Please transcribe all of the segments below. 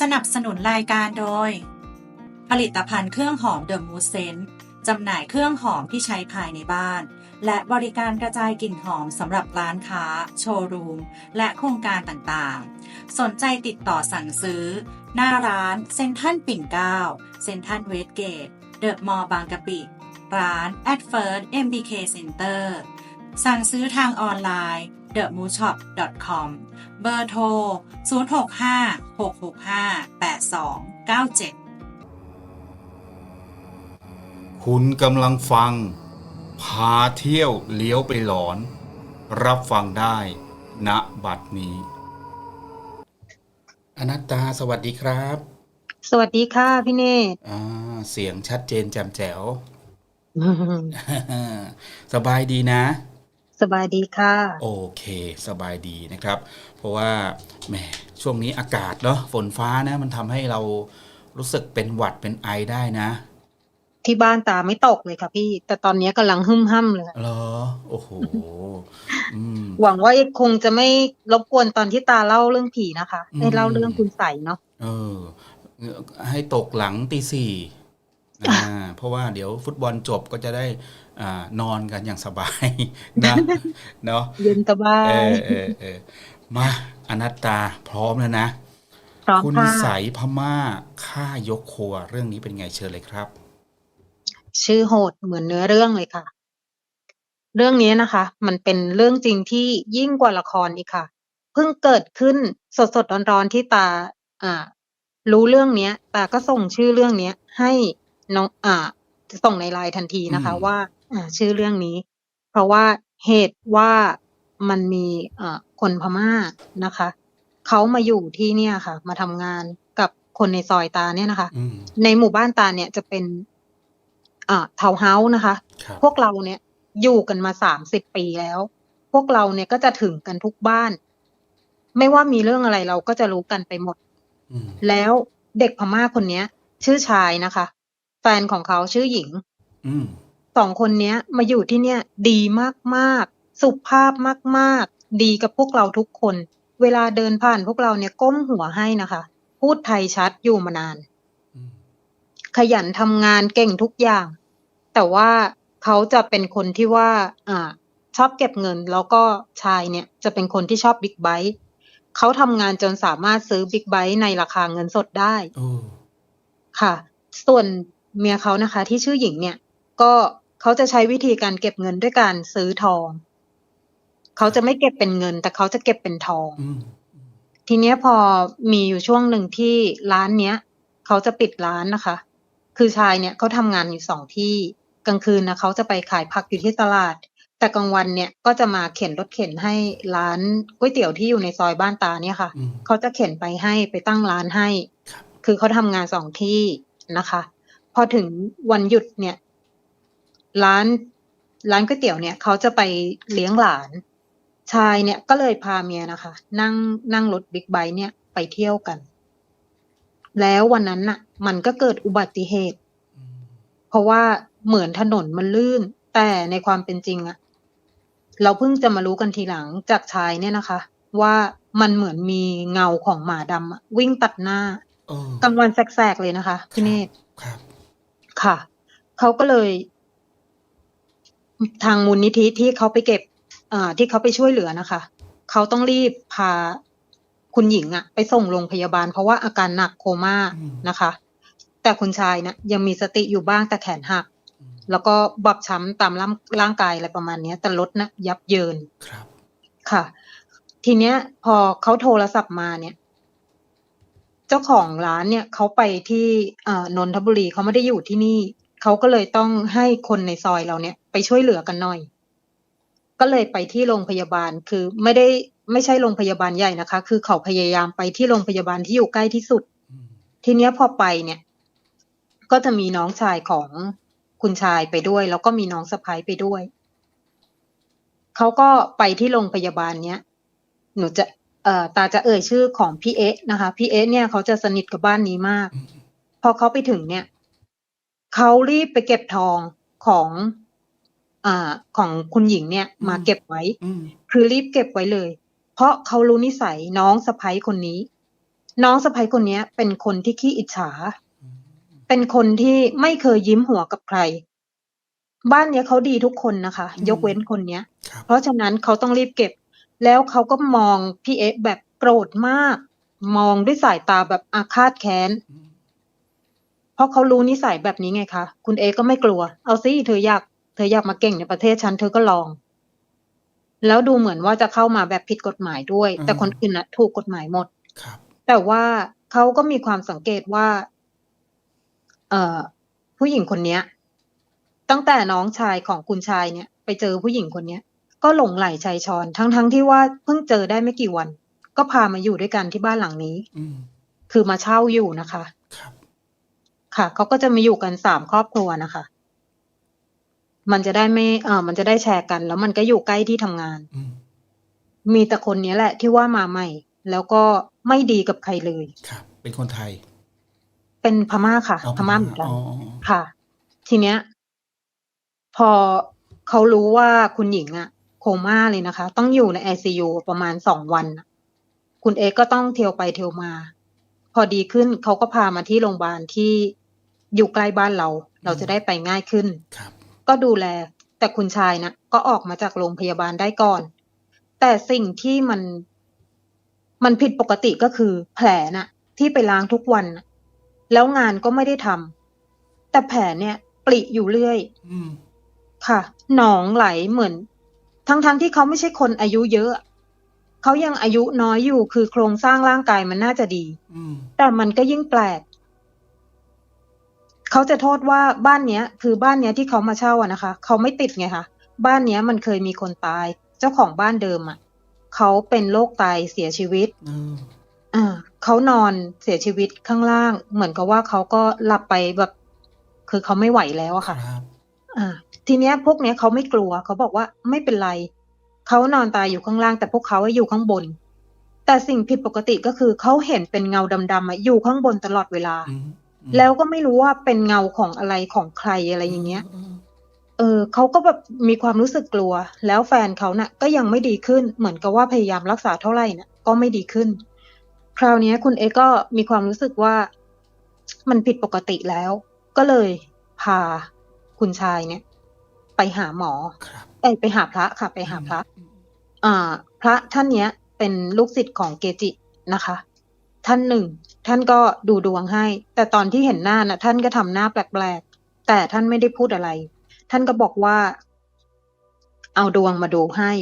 สนับสนุนรายการโดย ผลิตภัณฑ์เครื่องหอมเดอะมูสเซนจำหน่ายเครื่องหอมที่ใช้ภายในบ้าน และบริการกระจายกลิ่นหอมสำหรับร้านค้า โชว์รูม และโครงการต่างๆ สนใจติดต่อสั่งซื้อ หน้าร้านเซ็นทรัลปิ่นเกล้าเซ็นทรัลเวสเกต เดอะมอลล์บางกะปิ ร้าน at first MBK Center สั่งซื้อทางออนไลน์ themoonshop.com เบอร์โทร 065-665-8297 คุณกำลังฟัง พาเที่ยวเลี้ยวไปหลอน รับฟังได้ณบัดนี้ อนัตตาสวัสดีครับ สวัสดีค่ะพี่เนตรอ่า เสียงชัดเจนแจ่มแจ๋ว สบายดีนะ สบายดีค่ะ โอเค สบายดีนะครับ เพราะว่าแหมช่วงนี้อากาศเนาะฝนฟ้านะ มันทำให้เรารู้สึกเป็นหวัดเป็นไอได้นะที่บ้านตาไม่ตกเลยค่ะพี่ แต่ตอนนี้กำลังหึ่มห้ำเลย เหรอ โอ้โห อืม หวังว่าคงจะไม่รบกวนตอนที่ตาเล่าเรื่องผีนะคะอืมให้เล่าเรื่องคุณใสเนาะ เออ ให้ตกหลังตีสี่อ่า เพราะว่าเดี๋ยวฟุตบอลจบก็จะได้ อ่านอนกันอย่างสบายนะเนาะเย็นสบาเอยอเออเออมาอนัตตาพร้อมแล้วนะพร้อมคุณค่ะใสพม่าฆ่ายกครัว เรื่องนี้เป็นไงเชิญเลยครับ ชื่อโหดเหมือนเนื้อเรื่องเลยค่ะ เรื่องนี้นะคะ มันเป็นเรื่องจริงที่ยิ่งกว่าละครอีกค่ะ เพิ่งเกิดขึ้นสดสดๆร้อนๆที่ตา อ่า รู้เรื่องเนี้ยตาก็ส่งชื่อเรื่องเนี้ย ให้น้องอ่าส่งในไลน์ทันทีนะคะอืมว่า อ่าชื่อเรื่องนี้ เพราะว่าเหตุว่ามันมีอ่าคนพม่านะคะ เขามาอยู่ที่เนี่ยค่ะ มาทำงานกับคนในซอยตาเนี่ยนะคะ อืมในหมู่บ้านตาเนี่ยจะเป็นอ่าทาวน์เฮาส์นะคะ ครับพวกเราเนี่ยอยู่กันมาสามสิบปีแล้ว พวกเราเนี่ยก็จะถึงกันทุกบ้าน ไม่ว่ามีเรื่องอะไรเราก็จะรู้กันไปหมด อืมแล้วเด็กพม่าคนเนี้ย ชื่อชายนะคะ แฟนของเขาชื่อหญิง อืม สองคนเนี้ยมาอยู่ที่เนี่ยดีมากๆ สุภาพมากๆ ดีกับพวกเราทุกคน เวลาเดินผ่านพวกเราเนี่ยก้มหัวให้นะคะ พูดไทยชัดอยู่มานานอืมขยันทำงานเก่งทุกอย่าง แต่ว่าเขาจะเป็นคนที่ว่า อ่า ชอบเก็บเงิน แล้วก็ชายเนี่ยจะเป็นคนที่ชอบบิ๊กไบค์เขาทำงานจนสามารถซื้อบิ๊กไบค์ในราคาเงินสดได้โอ้ค่ะ ส่วนเมียเขานะคะ ที่ชื่อหญิงเนี่ย ก็ เขาจะใช้วิธีการเก็บเงินด้วยการซื้อทอง เขาจะไม่เก็บเป็นเงิน แต่เขาจะเก็บเป็นทองอืมทีเนี้ยพอมีอยู่ช่วงหนึ่งที่ร้านเนี้ย เขาจะปิดร้านนะคะ คือชายเนี่ยเขาทำงานอยู่สองที่กลางคืนนะเขาจะไปขายผักอยู่ที่ตลาด แต่กลางวันเนี่ยก็จะมาเข็นรถเข็นให้ร้านก๋วยเตี๋ยวที่อยู่ในซอยบ้านตาเนี่ยค่ะอืมเขาจะเข็นไปให้ไปตั้งร้านให้ครับคือเขาทำงานสองที่นะคะ พอถึงวันหยุดเนี่ย ร้านร้านก๋วยเตี๋ยวเนี่ยเขาจะไปเลี้ยงหลาน ชายเนี่ยก็เลยพาเมียนะคะ นั่งนั่งรถบิ๊กไบค์เนี่ยไปเที่ยวกัน แล้ววันนั้นน่ะ มันก็เกิดอุบัติเหตุอืมเพราะว่าเหมือนถนนมันลื่น แต่ในความเป็นจริงอะเราเพิ่งจะมารู้กันทีหลังจากชายเนี่ยนะคะ ว่ามันเหมือนมีเงาของหมาดำอะวิ่งตัดหน้าโอ้กลางวันแสกๆเลยนะคะพี่เนตรครับ ค่ะ เขาก็เลย ทางมูลนิธิที่เขาไปเก็บอ่าที่เขาไปช่วยเหลือนะคะ เขาต้องรีบพาคุณหญิงอะไปส่งโรงพยาบาล เพราะว่าอาการหนักโคม่าอืมนะคะ แต่คุณชายนะยังมีสติอยู่บ้างแต่แขนหักอืมแล้วก็บอบช้ำตามร่างร่างกายอะไรประมาณเนี้ยแต่รถนะยับเยินครับ ค่ะ ทีเนี้ย พอเขาโทรศัพท์มาเนี่ย เจ้าของร้านเนี่ยเขาไปที่เอ่อนนทบุรีเขาไม่ได้อยู่ที่นี่ เขาก็เลยต้องให้คนในซอยเราเนี่ย ไปช่วยเหลือกันหน่อย ก็เลยไปที่โรงพยาบาลคือไม่ได้ไม่ใช่โรงพยาบาลใหญ่นะคะ คือเขาพยายามไปที่โรงพยาบาลที่อยู่ใกล้ที่สุด ทีเนี้ยพอไปเนี่ย ก็จะมีน้องชายของคุณชายไปด้วย แล้วก็มีน้องสะพ้ายไปด้วย เขาก็ไปที่โรงพยาบาลเนี้ย หนูจะเอ่อตาจะเอ่ยชื่อของพี่เอ๊ะนะคะ พี่เอ๊ะเนี่ยเขาจะสนิทกับบ้านนี้มาก พอเขาไปถึงเนี่ย เขารีบไปเก็บทองของอ่าของคุณหญิงเนี่ย มาเก็บไว้อืมคือรีบเก็บไว้เลย เพราะเขารู้นิสัยน้องสะพ้ยคนนี้ น้องสะใภ้คนเนี้ยเป็นคนที่ขี้อิจฉา เป็นคนที่ไม่เคยยิ้มหัวกับใคร บ้านเนี้ยเขาดีทุกคนนะคะอืมยกเว้นคนเนี้ยครับเพราะฉะนั้นเขาต้องรีบเก็บ แล้วเขาก็มองพี่เอ๊ะแบบโกรธมาก มองด้วยสายตาแบบอาฆาตแค้นอืมเพ ราะเขารู้นิสัยแบบนี้ไงคะ คุณเอก็ไม่กลัว เอาสิเธออยากเธออยากมาเก่งในประเทศฉันเธอก็ลอง แล้วดูเหมือนว่าจะเข้ามาแบบผิดกฎหมายด้วย แต่คนอื่นน่ะถูกกฎหมายหมดครับแต่ว่าเขาก็มีความสังเกตว่า เอ่อผู้หญิงคนเนี้ย ตั้งแต่น้องชายของคุณชายเนี่ย ไปเจอผู้หญิงคนเนี้ย ก็หลงไหลชายชอนทั้งๆที่ว่าเพิ่งเจอได้ไม่กี่วัน ก็พามาอยู่ด้วยกันที่บ้านหลังนี้อืมคือมาเช่าอยู่นะคะ ครับค่ะเขาก็จะมาอยู่กันสามครอบครัวนะคะ มันจะได้ไม่เออมันจะได้แชร์กัน แล้วมันก็อยู่ใกล้ที่ทำงานอืมมีแต่คนเนี้ยแหละที่ว่ามาใหม่ แล้วก็ไม่ดีกับใครเลยครับเป็นคนไทย เป็นพม่าค่ะอ๋อพม่าเหมือนกันอ๋อค่ะ ทีเนี้ย พอเขารู้ว่าคุณหญิงอะโคม่าเลยนะคะ ต้องอยู่ในไอซียูประมาณสองวันน่ะคุณเอกก็ต้องเที่ยวไปเที่ยวมา พอดีขึ้นเขาก็พามาที่โรงพยาบาลที่ อยู่ใกล้บ้านเรา เราจะได้ไปง่ายขึ้นครับก็ดูแล แต่คุณชายนะก็ออกมาจากโรงพยาบาลได้ก่อน แต่สิ่งที่มันมันผิดปกติก็คือ แผลน่ะ ที่ไปล้างทุกวันน่ะแล้วงานก็ไม่ได้ทำแต่แผลเนี่ยปริอยู่เรื่อยอืมค่ะ หนองไหลเหมือน ทั้งๆที่เขาไม่ใช่คนอายุเยอะ เขายังอายุน้อยอยู่คือโครงสร้างร่างกายมันน่าจะดีอืมแต่มันก็ยิ่งแปลก เขาจะโทษว่าบ้านเนี้ย คือบ้านเนี้ยที่เขามาเช่าอะนะคะ เขาไม่ติดไงคะบ้านเนี้ยมันเคยมีคนตาย เจ้าของบ้านเดิมอะเขาเป็นโรคไตเสียชีวิตเอออ่าเขานอนเสียชีวิตข้างล่าง เหมือนกับว่าเขาก็หลับไปแบบ คือเขาไม่ไหวแล้วอะครัค่ะบอ่า ทีเนี้ยพวกเนี้ยเขาไม่กลัว เขาบอกว่าไม่เป็นไรเขานอนตายอยู่ข้างล่าง แต่พวกเขาอะอยู่ข้างบน แต่สิ่งผิดปกติก็คือเขาเห็นเป็นเงาดำๆอะอยู่ข้างบนตลอดเวลาอืมอืม แล้วก็ไม่รู้ว่าเป็นเงาของอะไรของใครอะไรอย่างเงี้ยออเออเขาก็แบบมีความรู้สึกกลัว แล้วแฟนเขาน่ะ ก็ยังไม่ดีขึ้น เหมือนกับว่าพยายามรักษาเท่าไหร่น่ะ ก็ไม่ดีขึ้น คราวเนี้ยคุณเอก็มีความรู้สึกว่ามันผิดปกติแล้ว ก็เลยพาคุณชายเนี่ย ไปหาหมอครับเอ้ยไปหาพระค่ะ ไปหาพระ อ่า พระท่านเนี้ย เป็นลูกศิษย์ของเกจินะคะ ท่านหนึ่ง ท่านก็ดูดวงให้ แต่ตอนที่เห็นหน้าน่ะ ท่านก็ทำหน้าแปลกๆ แต่ท่านไม่ได้พูดอะไร ท่านก็บอกว่า เอาดวงมาดูให้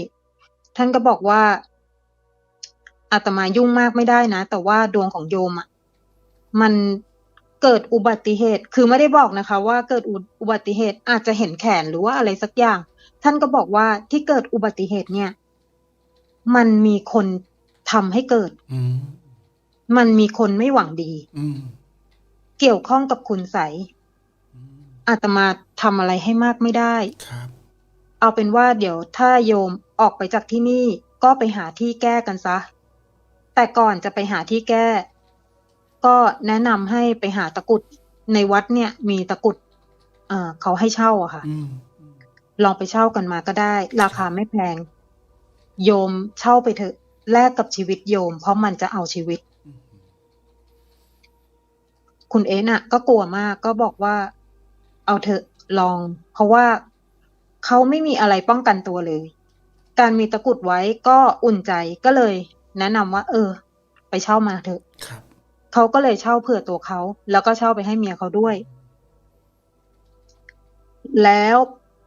ท่านก็บอกว่าอาตมายุ่งมากไม่ได้นะ แต่ว่าดวงของโยมอะมันเกิดอุบัติเหตุ คือไม่ได้บอกนะคะ ว่าเกิดอุอุบัติเหตุอาจจะเห็นแขนหรือว่าอะไรสักอย่าง ท่านก็บอกว่าที่เกิดอุบัติเหตุเนี่ย มันมีคนทำให้เกิดอื มมันมีคนไม่หวังดีอืมเกี่ยวข้องกับคุณใสยอืมอาตมาทำอะไรให้มากไม่ได้ครับเอาเป็นว่าเดี๋ยวถ้าโยมออกไปจากที่นี่ก็ไปหาที่แก้กันซะ แต่ก่อนจะไปหาที่แก้ ก็แนะนำให้ไปหาตะกรุดในวัดเนี่ย มีตะกรุดเอ่อเขาให้เช่าอะค่ะอืมอืมลองไปเช่ากันมาก็ได้ ราคาไม่แพง โยมเช่าไปเถอะแลกกับชีวิตโยม เพราะมันจะเอาชีวิตอืม คุณเอน่ะ ก็กลัวมากก็บอกว่า เอาเถอะลอง เพราะว่าเขาไม่มีอะไรป้องกันตัวเลย การมีตะกรุดไว้ก็อุ่นใจก็เลย แนะนำว่า เออ ไปเช่ามาเถอะครับเขาก็เลยเช่าเผื่อตัวเขา แล้วก็เช่าไปให้เมียเขาด้วย แล้ว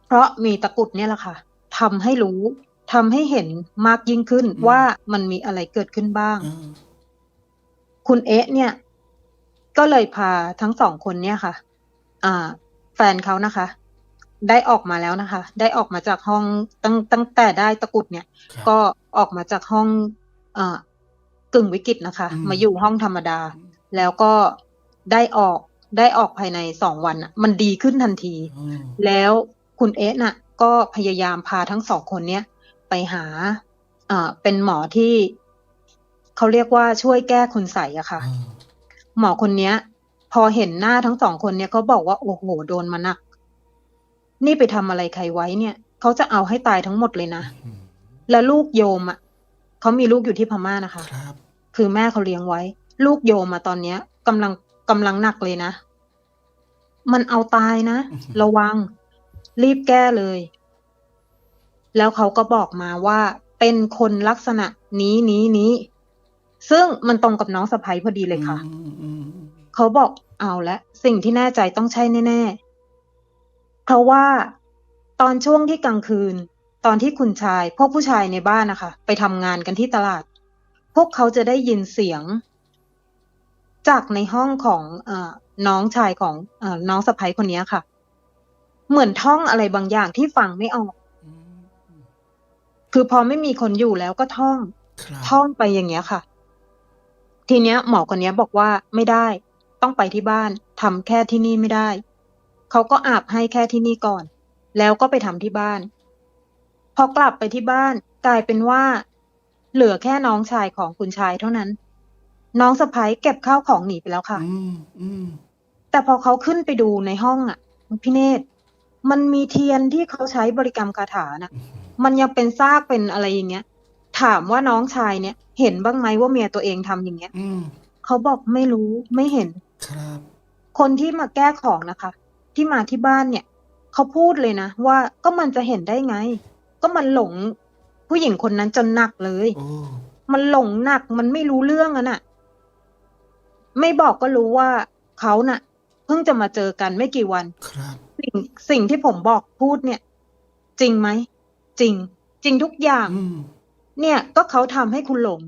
เพราะมีตะกรุดเนี่ยแหละค่ะทำให้รู้ทำให้เห็นมากยิ่งขึ้นอืมว่ามันมีอะไรเกิดขึ้นบ้างเออคุณเอ๊ะเนี่ย ก็เลยพาทั้งสองคนเนี่ยค่ะอ่าแฟนเขานะคะ ได้ออกมาแล้วนะคะ ได้ออกมาจากห้องตั้งตั้งแต่ได้ตะกรุดเนี่ยครับก็ออกมาจากห้องเอ่อกึ่งวิกฤตนะคะอืมมาอยู่ห้องธรรมดาอืมแล้วก็ได้ออกได้ออกภายในสองวันน่ะมันดีขึ้นทันทีเออแล้วคุณเอ๊ะน่ะ ก็พยายามพาทั้งสองคนเนี้ยไปหาเอ่อเป็นหมอที่เขาเรียกว่าช่วยแก้คุณใสยอะค่ะเออ หมอคนเนี้ย พอเห็นหน้าทั้งสองคนเนี้ยเขาบอกว่าโอ้โหโดนมาหนัก นี่ไปทำอะไรใครไว้เนี่ยเขาจะเอาให้ตายทั้งหมดเลยนะอืมแล้วลูกโยมอะเขามีลูกอยู่ที่พม่านะคะครับคือแม่เขาเลี้ยงไว้ ลูกโยมมาตอนเนี้ยกำลังกำลังหนักเลยนะมันเอาตายนะอื้อหือระวัง รีบแก้เลย แล้วเขาก็บอกมาว่าเป็นคนลักษณะนี้นี้นี้ ซึ่งมันตรงกับน้องสะพ้ยพอดีเลยค่ะอืมอืมเขาบอกเอาละสิ่งที่แน่ใจต้องใช่แน่ๆเพราะว่าตอนช่วงที่กลางคืน ตอนที่คุณชาย พวกผู้ชายในบ้านนะคะ ไปทำงานกันที่ตลาด พวกเขาจะได้ยินเสียง จากในห้องของเออน้องชายของเออน้องสะใภ้คนนี้ค่ะ เหมือนท่องอะไรบางอย่างที่ฟังไม่ออกอืมคือพอไม่มีคนอยู่แล้วก็ท่องครับท่องไปอย่างเงี้ยค่ะ ทีเนี้ยหมอคนเนี้ยบอกว่าไม่ได้ ต้องไปที่บ้านทำแค่ที่นี่ไม่ได้เขาก็อาบให้แค่ที่นี่ก่อน แล้วก็ไปทำที่บ้าน พอกลับไปที่บ้าน กลายเป็นว่า เหลือแค่น้องชายของคุณชายเท่านั้น น้องสะพ้ยเก็บข้าวของหนีไปแล้วค่ะอืมอืมแต่พอเขาขึ้นไปดูในห้องอะพี่เนตรมันมีเทียนที่เขาใช้บริกรรมคาถานะอืมมันยังเป็นซากเป็นอะไรอย่างเงี้ย ถามว่าน้องชายเนี่ย เห็นบ้างไหมว่าเมียตัวเองทำอย่างเงี้ยอืมเขาบอกไม่รู้ไม่เห็น ครับคนที่มาแก้ของนะคะ ที่มาที่บ้านเนี่ยเขาพูดเลยนะว่าก็มันจะเห็นได้ไง ก็มันหลงผู้หญิงคนนั้นจนหนักเลย โอ้มันหลงหนักมันไม่รู้เรื่องอะน่ะ ไม่บอกก็รู้ว่าเขาน่ะ เพิ่งจะมาเจอกันไม่กี่วัน ครับสิ่งสิ่งที่ผมบอกพูดเนี่ย จริงไหมจริง จริงทุกอย่าง อืม เนี่ยก็เขาทำให้คุณหลง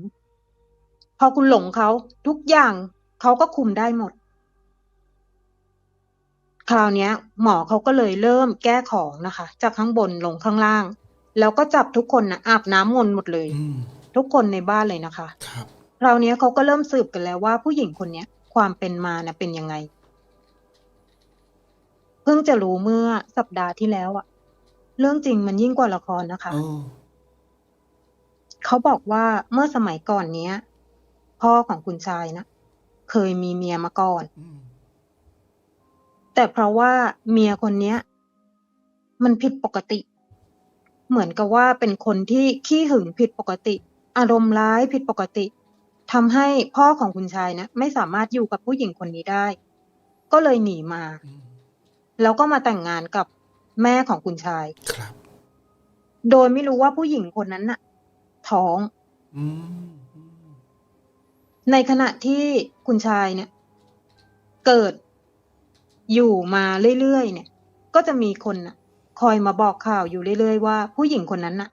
พอคุณหลงเขาทุกอย่างเขาก็คุมได้หมด คราวเนี้ยหมอเขาก็เลยเริ่มแก้ของนะคะ จากข้างบนลงข้างล่าง แล้วก็จับทุกคนนะอาบน้ำมนต์หมดเลยอืมทุกคนในบ้านเลยนะคะครับคราวเนี้ยเขาก็เริ่มสืบกันแล้วว่าผู้หญิงคนเนี้ยความเป็นมานะเป็นยังไง เพิ่งจะรู้เมื่อสัปดาห์ที่แล้วอะเรื่องจริงมันยิ่งกว่าละครนะคะโอ้ เขาบอกว่าเมื่อสมัยก่อนเนี้ย พ่อของคุณชายนะเคยมีเมียมาก่อนอืมแต่เพราะว่าเมียคนเนี้ย มันผิดปกติ เหมือนกับว่าเป็นคนที่ขี้หึงผิดปกติ อารมณ์ร้ายผิดปกติทำให้พ่อของคุณชายนะไม่สามารถอยู่กับผู้หญิงคนนี้ได้ ก็เลยหนีมาอืมแล้วก็มาแต่งงานกับแม่ของคุณชาย ครับ โดยไม่รู้ว่าผู้หญิงคนนั้นน่ะ ท้องอืมอืมในขณะที่คุณชายเนี่ย เกิดอยู่มาเรื่อยๆเนี่ย ก็จะมีคนน่ะ คอยมาบอกข่าวอยู่เรื่อยๆว่าผู้หญิงคนนั้นน่ะ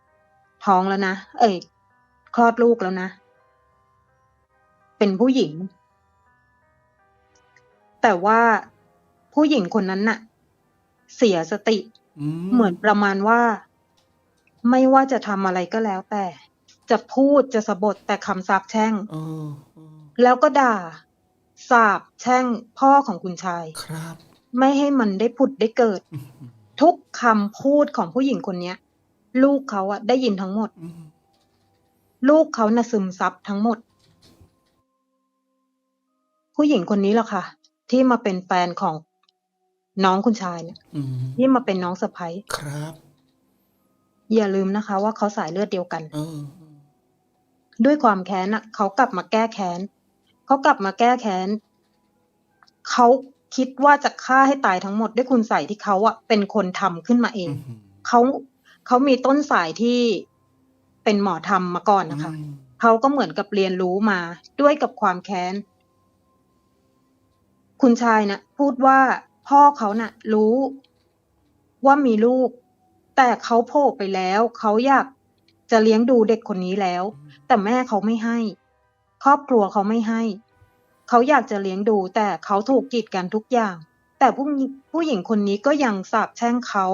ท้องแล้วนะเอ้ยคลอดลูกแล้วนะ เป็นผู้หญิง แต่ว่าผู้หญิงคนนั้นน่ะ เสียสติอืมเหมือนประมาณว่า ไม่ว่าจะทำอะไรก็แล้วแต่ จะพูดจะสะบดแต่คำสาปแช่งโอ้โอ้แล้วก็ด่าสาบแช่งพ่อของคุณชายครับ ไม่ให้มันได้ผุดได้เกิดอืมทุกคำพูดของผู้หญิงคนเนี้ยลูกเขาอะได้ยินทั้งหมดอืมลูกเขาน่ะซึมซับทั้งหมด ผู้หญิงคนนี้แหละค่ะ ที่มาเป็นแฟนของน้องคุณชายเนี่ยอืมที่มาเป็นน้องสะใภ้ครับ อย่าลืมนะคะ ว่าเขาสายเลือดเดียวกันเออ ด้วยความแค้นน่ะเขากลับมาแก้แค้นเขากลับมาแก้แค้นเขาคิดว่าจะฆ่าให้ตายทั้งหมดด้วยคุณใส่ที่เขาอะเป็นคนทำขึ้นมาเองอืมเขาเขามีต้นสายที่เป็นหมอทำมาก่อนนะคะอืมเขาก็เหมือนกับเรียนรู้มาด้วยกับความแค้น คุณชายนะพูดว่าพ่อเขาน่ะ รู้ว่ามีลูก แต่เขาโผล่ไปแล้ว เขาอยาก จะเลี้ยงดูเด็กคนนี้แล้ว แต่แม่เขาไม่ให้ ครอบครัวเขาไม่ให้ เขาอยากจะเลี้ยงดู แต่เขาถูกกีดกันทุกอย่าง แต่ผู้ผู้หญิงคนนี้ก็ยังสาบแช่งเขา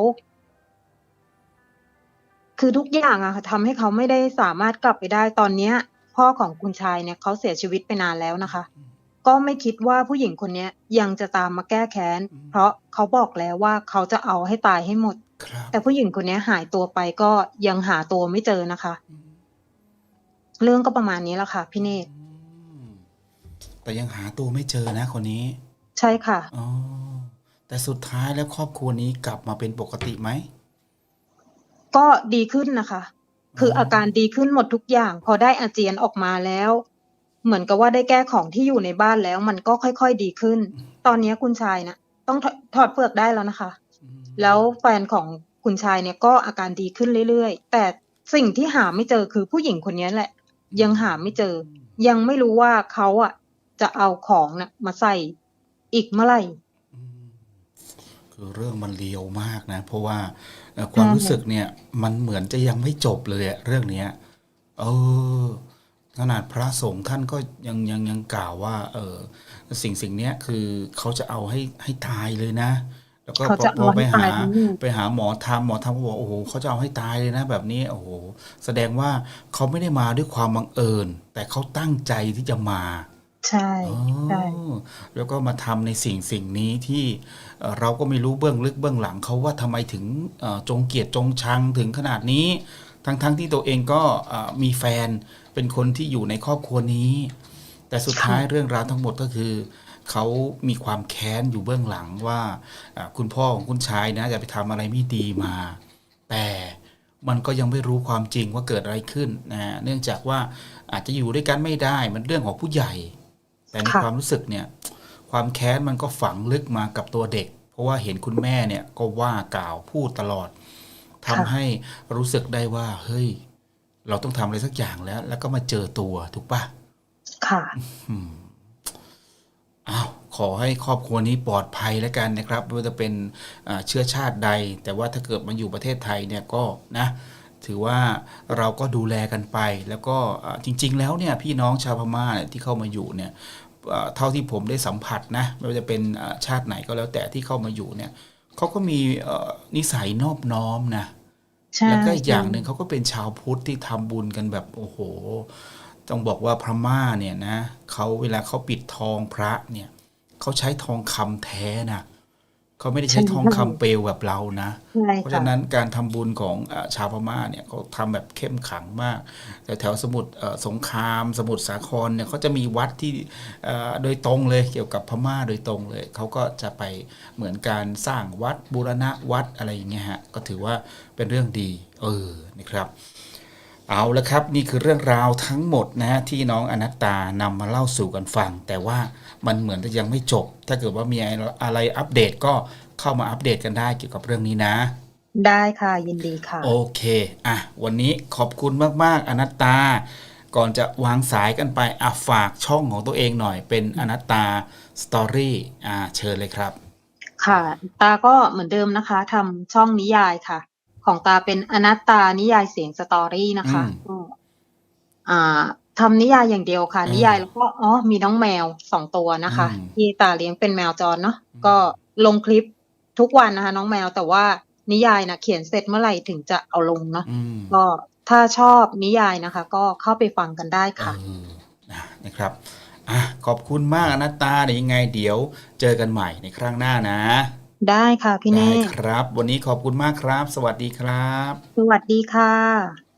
คือทุกอย่างอะค่ะทำให้เขาไม่ได้สามารถกลับไปได้ตอนเนี้ย พ่อของคุณชายเนี่ยเขาเสียชีวิตไปนานแล้วนะคะ ก็ไม่คิดว่าผู้หญิงคนเนี้ยยังจะตามมาแก้แค้น เพราะเขาบอกแล้วว่าเขาจะเอาให้ตายให้หมด ครับ แต่ผู้หญิงคนเนี้ยหายตัวไปก็ยังหาตัวไม่เจอนะคะอืมเรื่องก็ประมาณนี้แหละค่ะ พี่เนตรอืมแต่ยังหาตัวไม่เจอนะ คนนี้ ใช่ค่ะอ๋อแต่สุดท้ายแล้วครอบครัวนี้กลับมาเป็นปกติไหม ก็ดีขึ้นนะคะ คืออาการดีขึ้นหมดทุกอย่าง พอได้อาเจียนออกมาแล้ว เหมือนกับว่าได้แก้ของที่อยู่ในบ้านแล้ว มันก็ค่อยๆดีขึ้น ตอนนี้คุณชายนะต้องถอดถอดเปลือกได้แล้วนะคะอืม แล้วแฟนของคุณชายเนี่ยก็อาการดีขึ้นเรื่อยๆ แต่สิ่งที่หาไม่เจอคือผู้หญิงคนนี้แหละ ยังหาไม่เจอ ยังไม่รู้ว่าเขาอะ จะเอาของน่ะมาใส่อีกเมื่อไหร่คือเรื่องมันเลียวมากนะ เพราะว่าความรู้สึกเนี่ย มันเหมือนจะยังไม่จบเลยอะเรื่องเนี้ย เออขนาดพระสงฆ์ท่านก็ยังยังยังกล่าวว่า เออสิ่งสิ่งเนี้ยคือเขาจะเอาให้ให้ตายเลยนะ แล้วก็เขาพอจะพเอาอไปให้หาตายทั้งลูก ไปหาหมอทำหมอทำก็บอกโอ้โหเขาจะเอาให้ตายเลยนะ แบบนี้โอ้โหแสดงว่าเขาไม่ได้มาด้วยความบังเอิญ แต่เขาตั้งใจที่จะมา ใช่ใช่ อ๋อแล้วก็มาทำในสิ่งสิ่งนี้ที่เอ่อเราก็ไม่รู้เบื้องลึกเบื้องหลังเขาว่าทำไมถึงเอ่อจงเกลียดจงชังถึงขนาดนี้ ทั้งๆทที่ตัวเองก็เอ่อมีแฟนเป็นคนที่อยู่ในครอบครัวนี้ แต่สุดท้ายเรื่องราวทั้งหมดก็คือ เขามีความแค้นอยู่เบื้องหลังว่าอ่าคุณพ่อของคุณชายนะจะไปทำอะไรไม่ดีมา แต่มันก็ยังไม่รู้ความจริงว่าเกิดอะไรขึ้นนะเนื่องจากว่าอาจจะอยู่ด้วยกันไม่ได้มันเรื่องของผู้ใหญ่ แต่ในค่ะความรู้สึกเนี่ยความแค้นมันก็ฝังลึกมากับตัวเด็ก เพราะว่าเห็นคุณแม่เนี่ยก็ว่ากล่าวพูดตลอดทำให้รู้สึกได้ว่า เฮ้ย เราต้องทำอะไรสักอย่างแล้ว แล้วก็มาเจอตัวถูกปะค่ะ อืมอ้าวขอให้ครอบครัวนี้ปลอดภัยแล้วกันนะครับไม่ว่าจะเป็นอ่าเชื้อชาติใด แต่ว่าถ้าเกิดมาอยู่ประเทศไทยเนี่ยก็นะถือว่าเราก็ดูแลกันไป แล้วก็อ่าจริง ๆ แล้วเนี่ยพี่น้องชาวพม่าเนี่ยที่เข้ามาอยู่เนี่ยอ่าเท่าที่ผมได้สัมผัสนะไม่ว่าจะเป็นอ่าชาติไหนก็แล้วแต่ที่เข้ามาอยู่เนี่ยเขาก็มีเอ่อนิสัยนอบน้อมนะใช่แล้วก็อีกอย่างหนึ่งใช่เขาก็เป็นชาวพุทธที่ทำบุญกันแบบโอ้โห ต้องบอกว่าพม่าเนี่ยนะเขาเวลาเขาปิดทองพระเนี่ยเขาใช้ทองคำแท้นะเขาไม่ได้ใช้ทองคำเปลวแบบเรานะใช่เพราะค่ะฉะนั้นการทำบุญของเอ่อชาวพม่าเนี่ยเขาทำแบบเข้มขังมาก แต่แถวสมุทรเอ่อสงคราม สมุทรสาครเนี่ยเขาจะมีวัดที่เอ่อโดยตรงเลยเกี่ยวกับพม่าโดยตรงเลย เขาก็จะไปเหมือนการสร้างวัดบูรณะวัดอะไรอย่างเงี้ยฮะก็ถือว่าเป็นเรื่องดี เออนะครับ เอาละครับนี่คือเรื่องราวทั้งหมดนะฮะที่น้องอนัตตานำมาเล่าสู่กันฟัง แต่ว่ามันเหมือนจะยังไม่จบ ถ้าเกิดว่ามีอะไรอัปเดตก็เข้ามาอัปเดตกันได้เกี่ยวกับเรื่องนี้นะ ได้ค่ะยินดีค่ะ โอเคอะวันนี้ขอบคุณมากๆอนัตตา ก่อนจะวางสายกันไปอะฝากช่องของตัวเองหน่อยเป็นอนัตตาสตอรี่อ่าเชิญเลยครับ ค่ะตาก็เหมือนเดิมนะคะทำช่องนิยายค่ะ ของตาเป็นอนัตตานิยายเสียงสตอรี่นะคะอืมก็อ่าทำนิยายอย่างเดียวค่ะอืมนิยายแล้วก็อ๋อมีน้องแมวสองตัวนะคะอืมที่ตาเลี้ยงเป็นแมวจรเนาะอืมก็ลงคลิปทุกวันนะคะ น้องแมวแต่ว่านิยายนะเขียนเสร็จเมื่อไหร่ถึงจะเอาลงเนาะอืมก็ถ้าชอบนิยายนะคะ ก็เข้าไปฟังกันได้ค่ะเออนะนะครับอะขอบคุณมากอนัตตาเดี๋ยวยังไงเดี๋ยวเจอกันใหม่ในครั้งหน้านะ ได้ค่ะพี่เน่ครับ วันนี้ขอบคุณมากครับ สวัสดีครับ สวัสดีค่ะ